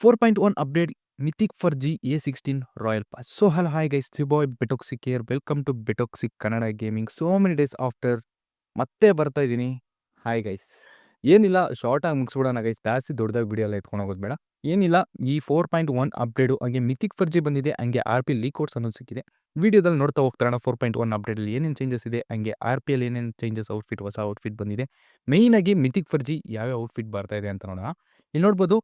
Four point one update mythic forge A sixteen royal pass so hull hi guys boy Betoxic care welcome to Betoxic Kannada gaming so many days after ಮತ್ತೆ ಬರ್ತಾ ಇದ್ದೀನಿ. Hi guys ಏನಿಲ್ಲ ಶಾರ್ಟಾಗಿ ಮುಗಿಸ್ಬಿಡೋಣ guys ಜಾಸ್ತಿ ದೊಡ್ಡದಾಗಿ video ಎಲ್ಲ ಎತ್ಕೊಂಡು ಹೋಗೋದು ಬೇಡ. ಏನಿಲ್ಲ, ಈ ಫೋರ್ ಪಾಯಿಂಟ್ ಒನ್ ಅಪ್ಡೇಟು ಹಂಗೆ ಮಿಥಿಕ್ ಫರ್ಜಿ ಬಂದಿದೆ, ಹಂಗೆ ಆರ್ ಪಿ ಲೀಕ್ ಕೋಡ್ಸ್ ಅನ್ನೋದು ಸಿಕ್ಕಿದೆ. ವಿಡಿಯೋದಲ್ಲಿ ನೋಡ್ತಾ ಹೋಗ್ತಾರಣ ಫೋರ್ ಪಾಯಿಂಟ್ ಒನ್ ಅಪ್ಡೇಟಲ್ಲಿ ಏನೇನು ಚೇಂಜಸ್ ಇದೆ, ಹಂಗೆ ಆರ್ ಪಿ ಅಲ್ಲಿ ಏನೇನು ಚೇಂಜಸ್ ಔಟ್ಫಿಟ್ ಹೊಸ ಔಟ್ಫಿಟ್ ಬಂದಿದೆ. ಮೇಯ್ನಾಗಿ ಮಿಥಿಕ್ ಫರ್ಜಿ ಯಾವ್ಯಾವ ಔಟ್ಫಿಟ್ ಬರ್ತಾ ಇದೆ ಅಂತ ನೋಡೋಣ. ಇಲ್ಲಿ ನೋಡ್ಬೋದು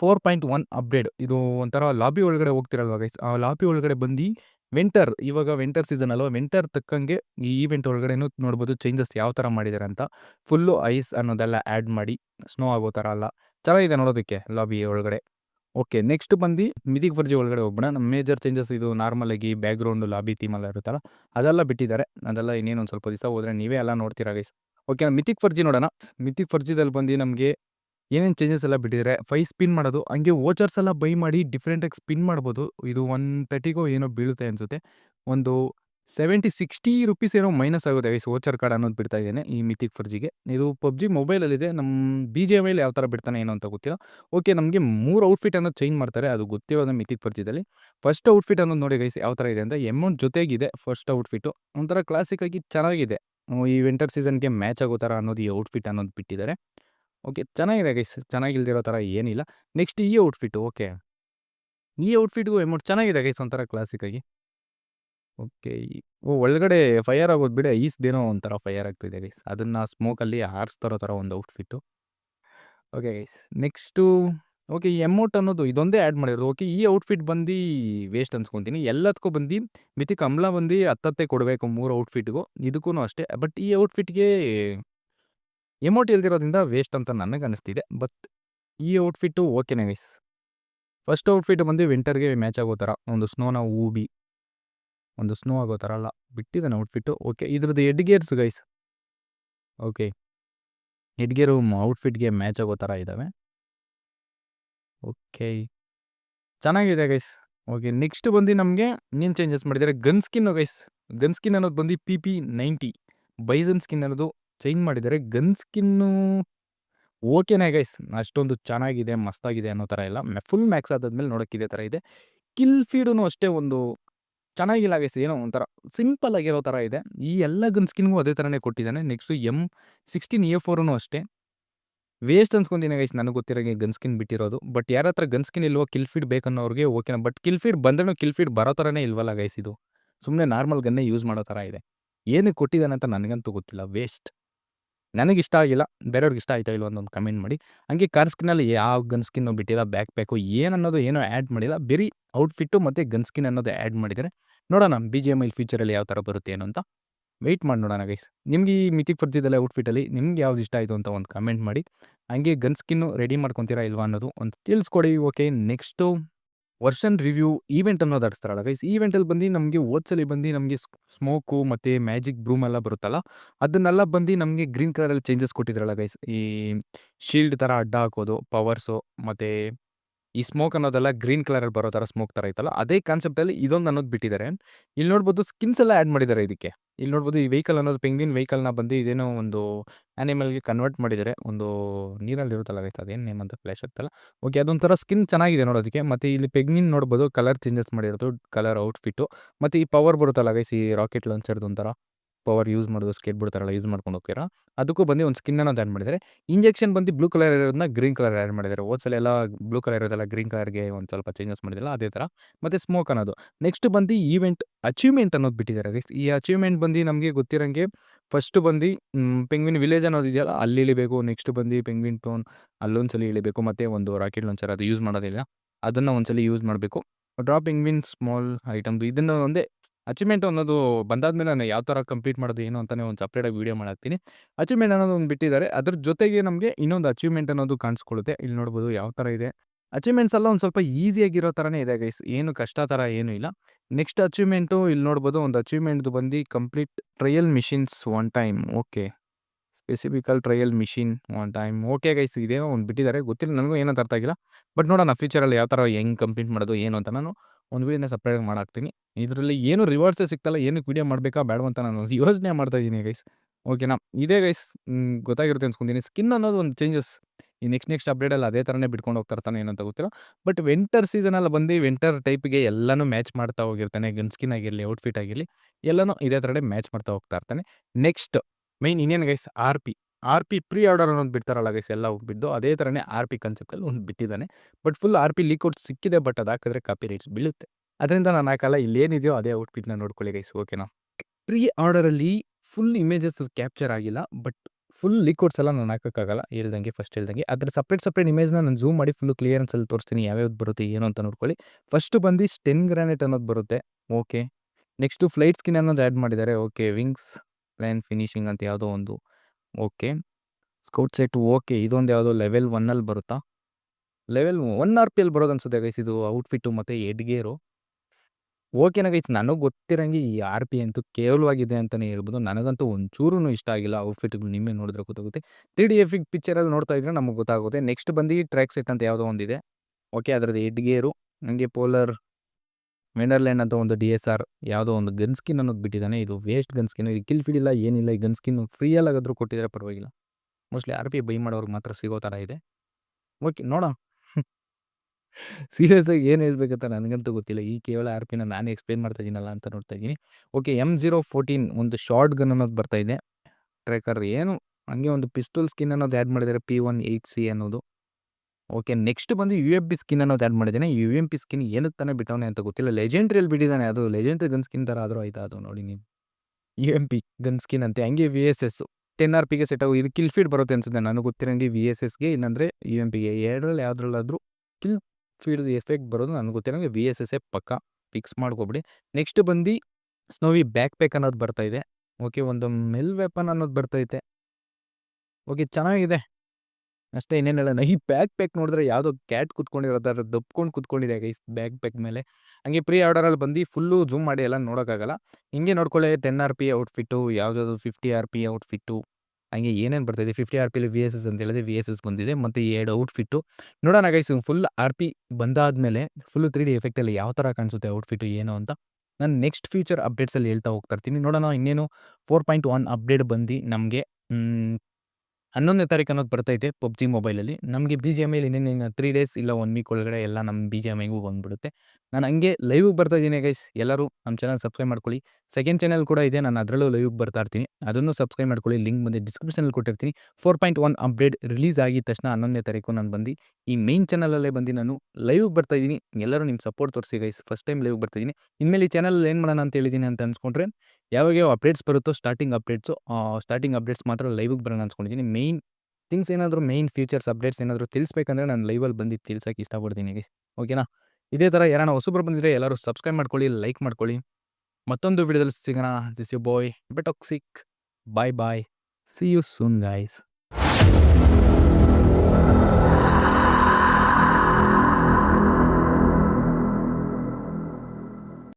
ಫೋರ್ ಪಾಯಿಂಟ್ ಒನ್ ಅಪ್ಡೇಟ್. ಇದು ಒಂಥರ ಲಾಬಿ ಒಳಗಡೆ ಹೋಗ್ತಿರಲ್ವ ಗೈಸ್ ಆ ಲಾಬಿ ಒಳಗಡೆ ಬಂದು ವೆಂಟರ್ ಇವಾಗ ವೆಂಟರ್ ಸೀಸನ್ ಅಲ್ವಾ? ವೆಂಟರ್ ತಕ್ಕಂಗೆ ಈ ಈವೆಂಟ್ ಒಳಗಡೆನೂ ನೋಡ್ಬೋದು ಚೇಂಜಸ್ ಯಾವ ಥರ ಮಾಡಿದ್ದಾರೆ ಅಂತ. ಫುಲ್ಲು ಐಸ್ ಅನ್ನೋದೆಲ್ಲ ಆ್ಯಡ್ ಮಾಡಿ ಸ್ನೋ ಆಗೋ ಥರ ಅಲ್ಲ. ಚೆನ್ನಾಗಿದೆ ನೋಡೋದಕ್ಕೆ ಲಾಬಿ ಒಳಗಡೆ. ಓಕೆ ನೆಕ್ಸ್ಟ್ ಬಂದು ಮಿದಿಗ್ ಫರ್ಜಿ ಒಳಗಡೆ ಹೋಗ್ಬೇಡ ನಮ್ಮ ಮೇಜರ್ ಚೇಂಜಸ್ ಇದು ನಾರ್ಮಲ್ ಆಗಿ ಬ್ಯಾಕ್ಗ್ರೌಂಡ್ ಲಾಬಿ ಥೀಮೆಲ್ಲ ಇರುತ್ತಲ್ಲ, ಅದೆಲ್ಲ ಬಿಟ್ಟಿದ್ದಾರೆ. ಅದೆಲ್ಲ ಇನ್ನೇನು ಒಂದು ಸ್ವಲ್ಪ ದಿವಸ ಹೋದ್ರೆ ನೀವೇ ಎಲ್ಲ ನೋಡ್ತೀರಾ ಗೈಸ್ ಓಕೆ ಮಿತಿಕ್ ಫರ್ಜಿ ನೋಡೋಣ. ಮಿತಿಕ್ ಫರ್ಜಿದಲ್ಲಿ ಬಂದು ನಮಗೆ ಏನೇನು ಚೇಂಜಸ್ ಎಲ್ಲ ಬಿಟ್ಟಿದ್ದಾರೆ ಫೈ ಸ್ಪಿನ್ ಮಾಡೋದು, ಹಂಗೆ ವೋಚರ್ಸ್ ಎಲ್ಲ ಬೈ ಮಾಡಿ ಡಿಫ್ರೆಂಟಾಗಿ ಸ್ಪಿನ್ ಮಾಡ್ಬೋದು. ಇದು ಒನ್ ತರ್ಟಿಗೋ ಏನೋ ಬೀಳುತ್ತೆ ಅನಿಸುತ್ತೆ. ಒಂದು ಸೆವೆಂಟಿ ಸಿಕ್ಸ್ಟಿ ರುಪೀಸ್ ಏನೋ ಮೈನಸ್ ಆಗುತ್ತೆ ಐಸ್ ವೋಚರ್ ಕಾರ್ಡ್ ಅನ್ನೋದು ಬಿಡ್ತಾ ಇದ್ದೇನೆ ಈ ಮಿತಿಕ್ ಫರ್ಜಿಗೆ ಇದು ಪಬ್ಜಿ ಮೊಬೈಲಲ್ಲಿದೆ ನಮ್ಮ ಬಿ ಜೆ ಮೇಲೆ ಯಾವ ಥರ ಬಿಡ್ತಾನೆ ಏನೋ ಅಂತ ಗೊತ್ತಿಲ್ಲ. ಓಕೆ ನಮಗೆ ಮೂರು ಔಟ್ಫಿಟ್ ಅನ್ನೋದು ಚೇಂಜ್ ಮಾಡ್ತಾರೆ, ಅದು ಗೊತ್ತಿರೋದು ಮಿತಿಕ್ ಫರ್ಜಿದಲ್ಲಿ ಫಸ್ಟ್ ಔಟ್ಫಿಟ್ ಅನ್ನೋದು ನೋಡಿ ಗೈಸ್ ಯಾವ ಥರ ಇದೆ ಅಂತ ಎಮೌಂಟ್ ಜೊತೆಗಿದೆ ಫಸ್ಟ್ ಔಟ್ಫಿಟ್ಟು ಒಂಥರ ಕ್ಲಾಸಿಕ್ ಆಗಿ ಚೆನ್ನಾಗಿದೆ. ಈ ವಿಂಟರ್ ಸೀಸನ್ಗೆ ಮ್ಯಾಚ್ ಆಗೋ ಥರ ಅನ್ನೋದು ಈ ಔಟ್ಫಿಟ್ ಅನ್ನೋದು ಬಿಟ್ಟಿದ್ದಾರೆ. ಓಕೆ, ಚೆನ್ನಾಗಿದೆ ಗೈಸ್, ಚೆನ್ನಾಗಿಲ್ದಿರೋ ಥರ ಏನಿಲ್ಲ. ನೆಕ್ಸ್ಟ್ ಈ ಔಟ್ಫಿಟ್ಟು, ಓಕೆ. ಈ ಔಟ್ಫಿಟ್ಗೂ ಎಮೌಂಟ್ ಚೆನ್ನಾಗಿದೆ ಗೈಸ್ ಒಂಥರ ಕ್ಲಾಸಿಕ್ಕಾಗಿ ಓಕೆ ಓ, ಒಳಗಡೆ ಫೈರ್ ಆಗೋದು ಬಿಡ ಈಸ್ದೇನೋ ಒಂಥರ ಫೈರ್ ಆಗ್ತಿದೆ ಗೈಸ್. ಅದನ್ನು ಸ್ಮೋಕಲ್ಲಿ ಹಾರಿಸ್ತಾರೋ ಥರ ಒಂದು outfit. Okay guys, next, okay, ಈ ಎಮೌಂಟ್ ಅನ್ನೋದು ಇದೊಂದೇ ಆ್ಯಡ್ ಮಾಡಿರೋದು. ಓಕೆ, ಈ ಔಟ್ಫಿಟ್ ಬಂದು ವೇಸ್ಟ್ ಅನ್ಸ್ಕೊತೀನಿ. ಎಲ್ಲದಕ್ಕೂ ಬಂದು ಮಿತಿ ಕಮಲ ಬಂದು ಹತ್ತತ್ತೆ ಕೊಡಬೇಕು ಮೂರು ಔಟ್ಫಿಟ್ಗೂ. ಇದಕ್ಕೂ ಅಷ್ಟೇ, ಬಟ್ ಈ ಔಟ್ಫಿಟ್ಗೆ ಎಮೌಂಟ್ ಇಲ್ದಿರೋದ್ರಿಂದ ವೇಸ್ಟ್ ಅಂತ ನನಗೆ ಅನಿಸ್ತಿದೆ ಬಟ್ ಈ ಔಟ್ಫಿಟ್ಟು ಓಕೆನೇ ಗೈಸ್. ಫಸ್ಟ್ ಔಟ್ಫಿಟ್ ಬಂದು ವಿಂಟರ್ಗೆ ಮ್ಯಾಚ್ ಆಗೋ ಥರ, ಒಂದು ಸ್ನೋನ ಊಬಿ. ಒಂದು ಸ್ನೋ ಆಗೋ ಥರ ಅಲ್ಲ, ಬಿಟ್ಟಿದ್ದಾನೆ ಔಟ್ಫಿಟ್ಟು, ಓಕೆ. ಇದ್ರದ್ದು head gears guys. Okay. Head gear ಔಟ್ಫಿಟ್ಗೆ match ಆಗೋ ಥರ ಇದ್ದಾವೆ ಓಕೆ. ಚೆನ್ನಾಗಿದೆ ಗೈಸ್. ಓಕೆ, ನೆಕ್ಸ್ಟ್ ಬಂದು ನಮಗೆ ಇನ್ನೇನು ಚೇಂಜಸ್ ಮಾಡಿದ್ದಾರೆ gun skin guys. Gun skin ಅನ್ನೋದು ಬಂದು P P ninety. Bison skin ಅನ್ನೋದು ಚೇಂಜ್ ಮಾಡಿದ್ದಾರೆ ಗನ್ ಸ್ಕಿನ್ನು ಓಕೆನೇ ಗೈಸ್. ಅಷ್ಟೊಂದು ಚೆನ್ನಾಗಿದೆ, ಮಸ್ತಾಗಿದೆ ಅನ್ನೋ ಥರ ಇಲ್ಲ. ಫುಲ್ ಮ್ಯಾಕ್ಸ್ ಆದಾದ್ಮೇಲೆ ನೋಡೋಕೆ ಇದೇ ಥರ ಇದೆ. ಕಿಲ್ ಫೀಡೂ ಅಷ್ಟೇ ಒಂದು ಚೆನ್ನಾಗಿಲ್ಲ ಗೈಸ್, ಏನೋ ಒಂಥರ ಸಿಂಪಲ್ ಆಗಿರೋ ಥರ ಇದೆ. ಈ ಎಲ್ಲ ಗನ್ ಸ್ಕಿನ್ಗೂ ಅದೇ ಥರನೇ ಕೊಟ್ಟಿದ್ದಾನೆ. Next M sixteen A four ಅಷ್ಟೇ. ವೇಸ್ಟ್ ಅನ್ಸ್ಕೊಂತೀನಿ ಗೈಸ್, ನನಗೆ ಗೊತ್ತಿರೋಂಗೆ ಗನ್ ಸ್ಕಿನ್ ಬಿಟ್ಟಿರೋದು. ಬಟ್ ಯಾರ ಹತ್ರ ಗನ್ ಸ್ಕಿನ್ ಇಲ್ವೋ, ಕಿಲ್ ಫೀಡ್ ಬೇಕನ್ನೋರಿಗೆ ಓಕೆನಾ. ಬಟ್ ಕಿಲ್ ಫೀಡ್ ಬಂದ್ರೂ ಕಿಲ್ ಫೀಡ್ ಬರೋ ಥರನೇ ಇಲ್ವಲ್ಲ ಗೈಸ್ ಇದು. ಸುಮ್ಮನೆ ನಾರ್ಮಲ್ ಗನ್ನೇ ಯೂಸ್ ಮಾಡೋ ಥರ ಇದೆ. ಏನಕ್ಕೆ ಕೊಟ್ಟಿದ್ದಾನೆ ಅಂತ ನನಗಂತೂ ಗೊತ್ತಿಲ್ಲ. ವೇಸ್ಟ್. ನನಗೆ ಇಷ್ಟ ಆಗಿಲ್ಲ, ಬೇರೆಯವ್ರಿಗೆ ಇಷ್ಟ ಆಯ್ತಾ ಇಲ್ಲ ಒಂದು ಕಮೆಂಟ್ ಮಾಡಿ. ಹಂಗೆ ಕಾರ್ ಸ್ಕಿನ್ನಲ್ಲಿ ಯಾವ ಗನ್ ಸ್ಕಿನ್ನು ಬಿಟ್ಟಿಲ್ಲ ಬ್ಯಾಕ್ ಪ್ಯಾಕು ಏನನ್ನೋದು ಏನೋ ಆ್ಯಡ್ ಮಾಡಿಲ್ಲ. ಬರೀ ಔಟ್ಫಿಟ್ಟು ಮತ್ತು ಗನ್ ಸ್ಕಿನ್ ಅನ್ನೋದು ಆ್ಯಡ್ ಮಾಡಿದ್ದಾರೆ. ನೋಡೋಣ ಬಿ ಜಿ ಎಂ ಐಲ್ ಫ್ಯೂಚರಲ್ಲಿ ಯಾವ ಥರ ಬರುತ್ತೆ ಏನು ಅಂತ. ವೆಯ್ಟ್ ಮಾಡಿ ನೋಡೋಣ ಗೈಸ್ ನಿಮ್ಗೆ ಈ ಮಿಥಿಕ್ ಬರ್ತಿದ್ದಲ್ಲ ಔಟ್ಫಿಟಲ್ಲಿ ನಿಮ್ಗೆ ಯಾವ್ದು ಇಷ್ಟ ಆಯಿತು ಅಂತ ಒಂದು ಕಮೆಂಟ್ ಮಾಡಿ. ಹಂಗೆ ಗನ್ ಸ್ಕಿನ್ನು ರೆಡಿ ಮಾಡ್ಕೊತೀರಾ ಇಲ್ವಾ ಅನ್ನೋದು ಒಂದು ತಿಳಿಸ್ಕೊಡಿ okay next version review event ಅನ್ನೋದು ಆಡಿಸ್ತಾರಲ್ಲ ಗೈಸ್ ಈವೆಂಟಲ್ಲಿ ಬಂದು ನಮಗೆ ಓದ್ಸಲಿ ಬಂದು ನಮಗೆ ಸ್ಮೋಕು ಮತ್ತು ಮ್ಯಾಜಿಕ್ ಬ್ರೂಮ್ ಎಲ್ಲ ಬರುತ್ತಲ್ಲ, ಅದನ್ನೆಲ್ಲ ಬಂದು ನಮಗೆ ಗ್ರೀನ್ ಕಲರಲ್ಲಿ ಚೇಂಜಸ್ ಕೊಟ್ಟಿದ್ರಲ್ಲ ಗೈಸ್ ಈ ಶೀಲ್ಡ್ ಥರ ಅಡ್ಡ ಹಾಕೋದು ಪವರ್ಸು ಮತ್ತು ಈ ಸ್ಮೋಕ್ ಅನ್ನೋದೆಲ್ಲ ಗ್ರೀನ್ ಕಲರಲ್ಲಿ ಬರೋ ಥರ ಸ್ಮೋಕ್ ಥರ ಐತಲ್ಲ ಅದೇ ಕಾನ್ಸೆಪ್ಟಲ್ಲಿ ಇದೊಂದು ಅನ್ನೋದು ಬಿಟ್ಟಿದ್ದಾರೆ. ಇಲ್ಲಿ ನೋಡ್ಬೋದು ಸ್ಕಿನ್ಸ್ ಎಲ್ಲ ಆ್ಯಡ್ ಮಾಡಿದ್ದಾರೆ ಇದಕ್ಕೆ. ಇಲ್ಲಿ ನೋಡ್ಬೋದು ಈ ವೆಹಿಕಲ್ ಅನ್ನೋದು ಪೆಂಗ್ವಿನ್ ವೆಹಿಕಲ್ನ ಬಂದು ಇದೇನೋ ಒಂದು ಆ್ಯನಿಮಲ್ಗೆ ಕನ್ವರ್ಟ್ ಮಾಡಿದ್ದಾರೆ. ಒಂದು ನೀರಲ್ಲಿ ಇರುತ್ತಲ್ಲ ಗೈಸ್ ಅದೇನು ನೇಮ್ ಅಂತ ಫ್ಲ್ಯಾಶ್ ಆಗ್ತಲ್ಲ. ಓಕೆ ಅದೊಂಥರ ಸ್ಕಿನ್ ಚೆನ್ನಾಗಿದೆ ನೋಡೋದಕ್ಕೆ. ಮತ್ತು ಇಲ್ಲಿ ಪೆಗ್ನಿನ್ ನೋಡ್ಬೋದು ಕಲರ್ ಚೇಂಜಸ್ ಮಾಡಿರೋದು ಕಲರ್ ಔಟ್ಫಿಟ್ಟು ಮತ್ತು ಈ ಪವರ್ ಬರುತ್ತಲ್ಲ ಗೈಸ್ ಈ ರಾಕೆಟ್ ಲಾಂಚರ್ದು ಒಂಥರ ಪವರ್ ಯೂಸ್ ಮಾಡೋದು ಸ್ಕೇಟ್ ಬಿಡ್ತಾರಲ್ಲ ಯೂಸ್ ಮಾಡ್ಕೊಂಡು ಹೋಗ್ತೀರಾ? ಅದಕ್ಕೂ ಬಂದು ಒಂದು ಸ್ಕಿನ್ ಅನ್ನೋದು ಆ್ಯಡ್ ಮಾಡಿದರೆ. ಇಂಜೆಕ್ಷನ್ ಬಂದು ಬ್ಲೂ ಕಲರ್ ಇರೋದನ್ನ ಗ್ರೀನ್ ಕಲರ್ ಆ್ಯಡ್ ಮಾಡಿದ್ದಾರೆ ಹೋದ್ಸಲ ಎಲ್ಲ ಬ್ಲೂ ಕಲರ್ ಇರೋದೆಲ್ಲ ಗ್ರೀನ್ ಕಲರ್ಗೆ ಒಂದು ಸ್ವಲ್ಪ ಚೇಂಜಸ್ ಮಾಡಿದಿಲ್ಲ ಅದೇ ಥರ. ಮತ್ತು ಸ್ಮೋಕ್ ಅನ್ನೋದು. ನೆಕ್ಸ್ಟ್ ಬಂದು ಈವೆಂಟ್, ಅಚೀವ್ಮೆಂಟ್ ಅನ್ನೋದು ಬಿಟ್ಟಿದ್ದಾರೆ ಈ ಅಚೀವ್ಮೆಂಟ್ ಬಂದು ನಮಗೆ ಗೊತ್ತಿರೋಂಗೆ ಫಸ್ಟ್ ಬಂದು ಪೆಂಗ್ವಿನ್ ವಿಲೇಜ್ ಅನ್ನೋದು ಇದೆಯಲ್ಲ, ಅಲ್ಲಿ ಇಳಿಬೇಕು. ನೆಕ್ಸ್ಟ್ ಬಂದು ಪೆಂಗ್ವಿನ್ ಟೋನ್ ಅಲ್ಲೊಂದ್ಸಲ ಇಳಿಬೇಕು. ಮತ್ತು ಒಂದು ರಾಕೆಟ್ ಲಾಂಚರ್ ಅದು ಯೂಸ್ ಮಾಡೋದಿಲ್ಲ. ಅದನ್ನು ಒಂದ್ಸಲಿ ಯೂಸ್ ಮಾಡಬೇಕು. ಡ್ರಾಪಿಂಗ್ ಪೆಂಗ್ವಿನ್ ಸ್ಮಾಲ್ ಐಟಮ್ದು ಇದನ್ನು ಒಂದೇ ಅಚೀವ್ಮೆಂಟ್ ಅನ್ನೋದು ಬಂದಾದ್ಮೇಲೆ ನಾನು ಯಾವ ಥರ ಕಂಪ್ಲೀಟ್ ಮಾಡೋದು ಏನು ಅಂತಲೇ ಒಂದು ಸಪ್ರೇಟಾಗಿ ವೀಡಿಯೋ ಮಾಡಾಕ್ತೀನಿ. ಅಚೀವ್ಮೆಂಟ್ ಅನ್ನೋದು ಒಂದು ಬಿಟ್ಟಿದ್ದಾರೆ. ಅದ್ರ ಜೊತೆಗೆ ನಮಗೆ ಇನ್ನೊಂದು ಅಚೀವ್ಮೆಂಟ್ ಅನ್ನೋದು ಕಾಣಿಸ್ಕೊಳ್ಳುತ್ತೆ. ಇಲ್ಲಿ ನೋಡ್ಬೋದು ಯಾವ ಥರ ಇದೆ. ಅಚೀವ್ಮೆಂಟ್ಸ್ ಎಲ್ಲ ಒಂದು ಸ್ವಲ್ಪ ಈಸಿಯಾಗಿರೋ ಥರನೇ ಇದೆ ಗೈಸ್ ಏನು ಕಷ್ಟ ಥರ ಏನೂ ಇಲ್ಲ. ನೆಕ್ಸ್ಟ್ ಅಚೀವ್ಮೆಂಟು ಇಲ್ಲಿ ನೋಡ್ಬೋದು ಒಂದು ಅಚೀವ್ಮೆಂಟ್ದು ಬಂದು complete trial missions one time okay specifically trial mission one time okay guys ಇದೇನೋ ಒಂದು ಬಿಟ್ಟಿದ್ದಾರೆ. ಗೊತ್ತಿಲ್ಲ, ನನಗೂ ಏನಂತ ಅರ್ಥ ಆಗಿಲ್ಲ. ಬಟ್ ನೋಡೋಣ ಫ್ಯೂಚರಲ್ಲಿ ಯಾವ ಥರ ಹೆಂಗೆ ಕಂಪ್ಲೀಟ್ ಮಾಡೋದು, ಏನು ಅಂತ ನಾನು ಒಂದು ವೀಡಿಯೋನ ಸಪ್ರೇಟ್ ಮಾಡಾಕ್ತೀನಿ. ಇದರಲ್ಲಿ ಏನು ರಿವಾರ್ಡ್ಸೇ ಸಿಗ್ತಲ್ಲ ಏನಕ್ಕೆ ವೀಡಿಯೋ ಮಾಡಬೇಕಾ ಬೇಡವಂತ ನಾನು ಯೋಚನೆ ಮಾಡ್ತಾ ಇದ್ದೀನಿ ಗೈಸ್ ಓಕೆನಾ ಇದೇ ಗೈಸ್ ಗೊತ್ತಾಗಿರುತ್ತೆ ಅನ್ಸ್ಕೊಂತೀನಿ ಸ್ಕಿನ್ ಅನ್ನೋದು ಒಂದು ಚೇಂಜಸ್ ಈ ನೆಕ್ಸ್ಟ್ ನೆಕ್ಸ್ಟ್ ಅಪ್ಡೇಟಲ್ಲಿ ಅದೇ ಥರನೇ ಬಿಟ್ಕೊಂಡು ಹೋಗ್ತಾ ಇರ್ತಾನೆ ಏನಂತ ಗೊತ್ತಿಲ್ಲ. ಬಟ್ ವಿಂಟರ್ ಸೀಸನಲ್ಲಿ ಬಂದು ವಿಂಟರ್ ಟೈಪ್ಗೆ ಎಲ್ಲನೂ ಮ್ಯಾಚ್ ಮಾಡ್ತಾ ಹೋಗಿರ್ತಾನೆ. ಗನ್ ಸ್ಕಿನ್ ಆಗಿರಲಿ ಔಟ್ಫಿಟ್ ಆಗಿರಲಿ, ಎಲ್ಲನೂ ಇದೇ ಥರನೇ ಮ್ಯಾಚ್ ಮಾಡ್ತಾ ಹೋಗ್ತಾ ಇರ್ತಾನೆ. ನೆಕ್ಸ್ಟ್ ಮೈನ್ ಇನ್ನೇನು guys R P R P preorder ಅನ್ನೋದು ಬಿಡ್ತಾರಲ್ಲ ಗೈಸ್ ಎಲ್ಲ ಬಿದ್ದು ಅದೇ ಥರನೇ ಆರ್ ಪಿ ಕನ್ಸೆಪ್ಟಲ್ಲಿ ಒಂದು ಬಿಟ್ಟಿದ್ದಾನೆ. But full R P leak out ಸಿಕ್ಕಿದೆ ಬಟ್ ಅದು ಹಾಕಿದ್ರೆ ಕಾಪಿ ರೈಟ್ಸ್ ಬೀಳುತ್ತೆ. ಅದರಿಂದ ನಾನು ಹಾಕಲ್ಲ ಇಲ್ಲೇನಿದೆಯೋ ಅದೇ ಔಟ್ಫಿಟ್ನ ನೋಡ್ಕೊಳ್ಳಿ ಗೈಸ್ ಓಕೆನಾ ಪ್ರೀ ಆರ್ಡರಲ್ಲಿ ಫುಲ್ ಇಮೇಜಸ್ ಕ್ಯಾಪ್ಚರ್ ಆಗಿಲ್ಲ ಬಟ್ ಫುಲ್ ಲೀಕ್ಔಟ್ಸ್ ಎಲ್ಲ ನಾನು ಹಾಕೋಕ್ಕಾಗಲ್ಲ, ಹೇಳ್ದಂಗೆ ಫಸ್ಟ್ ಹೇಳ್ದಂಗೆ. ಅದರ ಸಪ್ರೇಟ್ ಸಪ್ರೇಟ್ ಇಮೇಜ್ನ ನಾನು ಝೂಮ್ ಮಾಡಿ ಫುಲ್ ಕ್ಲಿಯರೆನ್ಸಲ್ಲಿ ತೋರಿಸ್ತೀನಿ, ಯಾವ್ಯಾವ್ದು ಬರುತ್ತೆ, ಏನು ಅಂತ ನೋಡ್ಕೊಳ್ಳಿ. ಫಸ್ಟ್ ಬಂದು ಸ್ಟೆನ್ ಗ್ರಾನೆಟ್ ಅನ್ನೋದು ಬರುತ್ತೆ ಓಕೆ ನೆಕ್ಸ್ಟು ಫ್ಲೈಟ್ ಸ್ಕಿನ್ ಅನ್ನೋದು ಆ್ಯಡ್ ಮಾಡಿದ್ದಾರೆ ಓಕೆ ವಿಂಗ್ಸ್ ಲೈನ್ ಫಿನಿಶಿಂಗ್ ಅಂತ ಯಾವುದೋ ಒಂದು. ಓಕೆ. ಸ್ಕೌಟ್ ಸೆಟ್ ಓಕೆ, ಇದೊಂದು ಯಾವುದೋ ಲೆವೆಲ್ ಒನ್ನಲ್ಲಿ ಬರುತ್ತಾ? Level one R P L ಬರೋದು ಅನ್ಸುತ್ತೆ ಗೈಸ್ ಇದು ಔಟ್ಫಿಟ್ಟು ಮತ್ತು ಎಡ್ಗೇರು ಓಕೆನಾ ಗೈಸ್ ನನಗೆ ಗೊತ್ತಿರಂಗೆ ಈ ಆರ್ ಪಿ ಅಂತೂ ಕೇವಲವಾಗಿದೆ ಅಂತಲೇ ಹೇಳ್ಬೋದು. ನನಗಂತೂ ಒಂಚೂರು ಇಷ್ಟ ಆಗಿಲ್ಲ ಔಟ್ಫಿಟ್ಗಳು ನಿಮ್ಮೆ ನೋಡಿದ್ರೆ ಗೊತ್ತಾಗುತ್ತೆ. ತ್ರೀ ಡಿ ಎಫಿಕ್ ಪಿಕ್ಚರಲ್ಲಿ ನೋಡ್ತಾ ಇದ್ರೆ ನಮಗೆ ಗೊತ್ತಾಗುತ್ತೆ. ನೆಕ್ಸ್ಟ್ ಬಂದು ಟ್ರ್ಯಾಕ್ ಸೆಟ್ ಅಂತ ಯಾವುದೋ ಒಂದಿದೆ. ಓಕೆ ಅದರದ್ದು ಎಡ್ಗೇರು ನನಗೆ ಪೋಲರ್ ವೆಂಡರ್ಲ್ಯಾಂಡ್ ಅಂತ ಒಂದು ಡಿ ಎಸ್ ಆರ್ ಯಾವುದೋ ಒಂದು ಗನ್ ಸ್ಕಿನ್ ಅನ್ನೋದು ಬಿಟ್ಟಿದ್ದಾನೆ. ಇದು ವೇಸ್ಟ್ ಗನ್ ಸ್ಕಿನ್ ಇದು ಕಿಲ್ ಫೀಡ್ ಇಲ್ಲ, ಏನಿಲ್ಲ. ಈ ಗನ್ ಸ್ಕಿನ್ ಫ್ರೀಯಲ್ಲಿ ಆಗಾದರೂ ಕೊಟ್ಟಿದ್ರೆ ಪರವಾಗಿಲ್ಲ. ಮೋಸ್ಟ್ಲಿ ಆರ್ ಪಿ ಬೈ ಮಾಡೋರ್ಗೆ ಮಾತ್ರ ಸಿಗೋ ಥರ ಇದೆ. ಓಕೆ ನೋಡೋಣ. ಸೀರಿಯಸ್ ಆಗಿ ಏನು ಹೇಳ್ಬೇಕಂತ ನನಗಂತೂ ಗೊತ್ತಿಲ್ಲ. ಈ ಕೇವಲ ಆರ್ ಪಿನ ನಾನೇ ಎಕ್ಸ್ಪ್ಲೇನ್ ಮಾಡ್ತಾ ಇದ್ದೀನಲ್ಲ ಅಂತ ನೋಡ್ತಾ ಇದ್ದೀನಿ. ಓಕೆ ಎಂ ಜೀರೋ ಫೋರ್ಟೀನ್ ಒಂದು ಶಾರ್ಟ್ ಗನ್ ಅನ್ನೋದು ಬರ್ತಾ ಇದೆ. ಟ್ರ್ಯಾಕರ್ ಏನು? ಹಂಗೆ ಒಂದು ಪಿಸ್ಟಲ್ ಸ್ಕಿನ್ ಅನ್ನೋದು ಆ್ಯಡ್ ಮಾಡಿದ್ದಾರೆ ಪಿ ಒನ್ ಏಯ್ಟ್ ಸಿ ಅನ್ನೋದು. ಓಕೆ, ನೆಕ್ಸ್ಟ್ ಬಂದು ಯು ಎಂ ಪಿ ಸ್ಕಿನ್ ಅನ್ನೋದು ಆ್ಯಡ್ ಮಾಡಿದ್ದೇನೆ. ಯು ಎಂ ಪಿ ಸ್ಕಿನ್ ಏನಕ್ಕೆ ತಾನೇ ಬಿಟ್ಟವನೆ ಅಂತ ಗೊತ್ತಿಲ್ಲ. ಲೆಜೆಂಡ್ರಿಯಲ್ಲಿ ಬಿಟ್ಟಿದ್ದಾನೆ ಅದು. ಲೆಜೆಂಡ್ರಿ ಗನ್ ಸ್ಕಿನ್ ಥರ ಆದರೂ ಆಯ್ತಾ ಅದು ನೋಡಿ ನೀವು. U M P gun skin ಅಂತೆ. ಹಂಗೆ V S S ten R ಪಿಗೆ ಸೆಟ್ ಆಗೋ ಇದು ಕಿಲ್ ಫೀಡ್ ಬರುತ್ತೆ ಅನ್ಸುತ್ತೆ. ನನಗೆ ಗೊತ್ತಿರಂಗೆ ವಿ ಎಸ್ ಎಸ್ಗೆ ಇಲ್ಲಾಂದರೆ ಯು ಎಂ ಪಿಗೆ ಎರಡರಲ್ಲಿ ಯಾವುದ್ರಲ್ಲಾದರೂ ಕಿಲ್ ಫೀಡ್ ಎಫೆಕ್ಟ್ ಬರೋದು ನನಗೆ ಗೊತ್ತಿರಂಗೆ ವಿ ಎಸ್ ಎಸ್ ಎ ಪಕ್ಕ. ಫಿಕ್ಸ್ ಮಾಡ್ಕೊಬಿಡಿ. ನೆಕ್ಸ್ಟ್ ಬಂದು ಸ್ನೋವಿ ಬ್ಯಾಕ್ ಪ್ಯಾಕ್ ಅನ್ನೋದು ಬರ್ತಾ ಇದೆ. ಓಕೆ, ಒಂದು ಮೆಲ್ ವೆಪನ್ ಅನ್ನೋದು ಬರ್ತೈತೆ ಓಕೆ, ಚೆನ್ನಾಗಿದೆ. ಅಷ್ಟೇ ಇನ್ನೇನು ಹೇಳೋಣ, ಈ ಬ್ಯಾಗ್ ಪ್ಯಾಕ್ ನೋಡಿದ್ರೆ ಯಾವುದೋ ಕ್ಯಾಟ್ ಕುತ್ಕೊಂಡಿರೋದಾದ್ರೆ ದಬ್ಕೊಂಡು ಕುತ್ಕೊಂಡಿದೆ ಗೈಸ್ ಬ್ಯಾಗ್ ಪ್ಯಾಕ್ ಮೇಲೆ. ಹಂಗೆ ಪ್ರೀ ಆರ್ಡರಲ್ಲಿ ಬಂದು ಫುಲ್ಲು ಜೂಮ್ ಮಾಡಿ ಎಲ್ಲ ನೋಡೋಕ್ಕಾಗಲ್ಲ. ಹಿಂಗೆ ನೋಡ್ಕೊಳ್ಳಿ ಟೆನ್ ಆರ್ ಪಿ ಔಟ್ಫಿಟ್ಟು, ಯಾವುದಾದ್ರು ಫಿಫ್ಟಿ ಆರ್ ಪಿ ಔಟ್ಫಿಟ್ಟು, ಹಂಗೆ ಏನೇನು ಬರ್ತಾಯಿದೆ ಫಿಫ್ಟಿ ಆರ್ ಪಿಲಿ ವಿ ಎಸ್ ಎಸ್ ಅಂತ ಹೇಳಿದ್ರೆ ವಿ ಎಸ್ ಎಸ್ ಬಂದಿದೆ, ಮತ್ತು ಎರಡು ಔಟ್ಫಿಟ್ಟು. ನೋಡೋಣ ಗೈಸ್ ಫುಲ್ ಆರ್ ಪಿ ಬಂದಾದಮೇಲೆ ಫುಲ್ಲು ತ್ರೀ ಡಿ ಎಫೆಕ್ಟಲ್ಲಿ ಯಾವ ಥರ ಕಾಣಿಸುತ್ತೆ ಔಟ್ಫಿಟ್ಟು ಏನು ಅಂತ ನಾನು ನೆಕ್ಸ್ಟ್ ಫ್ಯೂಚರ್ ಅಪ್ಡೇಟ್ಸಲ್ಲಿ ಹೇಳ್ತಾ ಹೋಗ್ತಾ ಇರ್ತೀನಿ. ನೋಡೋಣ ಇನ್ನೇನು ಫೋರ್ ಪಾಯಿಂಟ್ ಒನ್ ಅಪ್ಡೇಟ್ ಬಂದು ನಮಗೆ ಹನ್ನೊಂದನೇ ತಾರೀಕು ಅನ್ನೋದು ಬರ್ತೈತೆ ಪಬ್ಜಿ ಮೊಬೈಲಲ್ಲಿ. ನಮಗೆ ಬಿ ಜಿ ಎಂ ಐಲಿ ಇನ್ನೇನು ತ್ರೀ ಡೇಸ್ ಇಲ್ಲ ಒನ್ ವೀಕ್ ಒಳಗಡೆ ಎಲ್ಲ ನಮ್ಮ ಬಿ ಜಿ ಎಂ ಐಗೂ ಬಂದುಬಿಡುತ್ತೆ. ನಾನು ಹಂಗೆ ಲೈವ್ಗೆ ಬರ್ತಾ ಇದ್ದೀನಿ ಗೈಸ್ ಎಲ್ಲರೂ ನಮ್ಮ ಚಾನಲ್ ಸಬ್ಸ್ಕ್ರೈಬ್ ಮಾಡ್ಕೊಳ್ಳಿ. ಸೆಕೆಂಡ್ ಚಾನಲ್ ಕೂಡ ಇದೆ. ನಾನು ಅದರಲ್ಲೂ ಲೈವ್ಗೆ ಬರ್ತಾ ಇರ್ತೀನಿ. ಅದನ್ನು ಸಬ್ಸ್ಕ್ರೈಬ್ ಮಾಡ್ಕೊಳ್ಳಿ. ಲಿಂಕ್ ಬಂದು ಡಿಸ್ಕ್ರಿಪ್ಷನಲ್ಲಿ ಕೊಟ್ಟಿರ್ತೀನಿ. Four point one update release ಆಗಿದ ತಕ್ಷಣ ಹನ್ನೊಂದನೇ ತಾರೀಕು ನಾನು ಬಂದು, ಈ ಮೇನ್ ಚಾನಲಲ್ಲೇ ಬಂದು ನಾನು ಲೈವ್ಗೆ ಬರ್ತಾ ಇದ್ದೀನಿ. ಎಲ್ಲರೂ ನಿಮ್ಮ ಸಪೋರ್ಟ್ ತೋರಿಸಿ ಗೈಸ್ ಫಸ್ಟ್ ಟೈಮ್ ಲೈವ್ ಬರ್ತಾ ಇದ್ದೀನಿ. ಇನ್ಮೇಲೆ ಈ ಚಾನಲ್ ಏನು ಮಾಡೋಣ ಅಂತ ಹೇಳಿದ್ದೀನಿ ಅಂತ ಅನ್ಸ್ಕೊಂಡ್ರೆ, ಯಾವಾಗ ಯಾವ ಅಪ್ಡೇಟ್ಸ್ ಬರುತ್ತೋ ಸ್ಟಾರ್ಟಿಂಗ್ ಅಪ್ಡೇಟ್ಸು ಸ್ಟಾರ್ಟಿಂಗ್ ಅಪ್ಡೇಟ್ಸ್ ಮಾತ್ರ ಲೈವ್ಗೆ ಬರೋಣ ಅನ್ಸ್ಕೊಂಡಿದ್ದೀನಿ. ಮೇಯ್ನ್ ಥಿಂಗ್ಸ್ ಏನಾದರೂ ಮೇಯ್ನ್ ಫೀಚರ್ಸ್ ಅಪ್ಡೇಟ್ಸ್ ಏನಾದರೂ ತಿಳಿಸ್ಬೇಕಂದ್ರೆ ನಾನು ಲೈವಲ್ಲಿ ಬಂದು ತಿಳ್ಸೋಕೆ ಇಷ್ಟಪಡ್ತೀನಿ ಗೈಸ್ ಓಕೆನಾ ಇದೇ ಥರ ಯಾರನ್ನ ಹೊಸಬ್ರು ಬಂದಿದ್ರೆ ಎಲ್ಲರೂ ಸಬ್ಸ್ಕ್ರೈಬ್ ಮಾಡ್ಕೊಳ್ಳಿ ಲೈಕ್ ಮಾಡ್ಕೊಳ್ಳಿ. ಮತ್ತೊಂದು ವಿಡಿಯೋದಲ್ಲಿ ಸಿಗೋಣ. This you bye ಬೆಟಾಕ್ಸಿಕ್ bye bye see you soon guys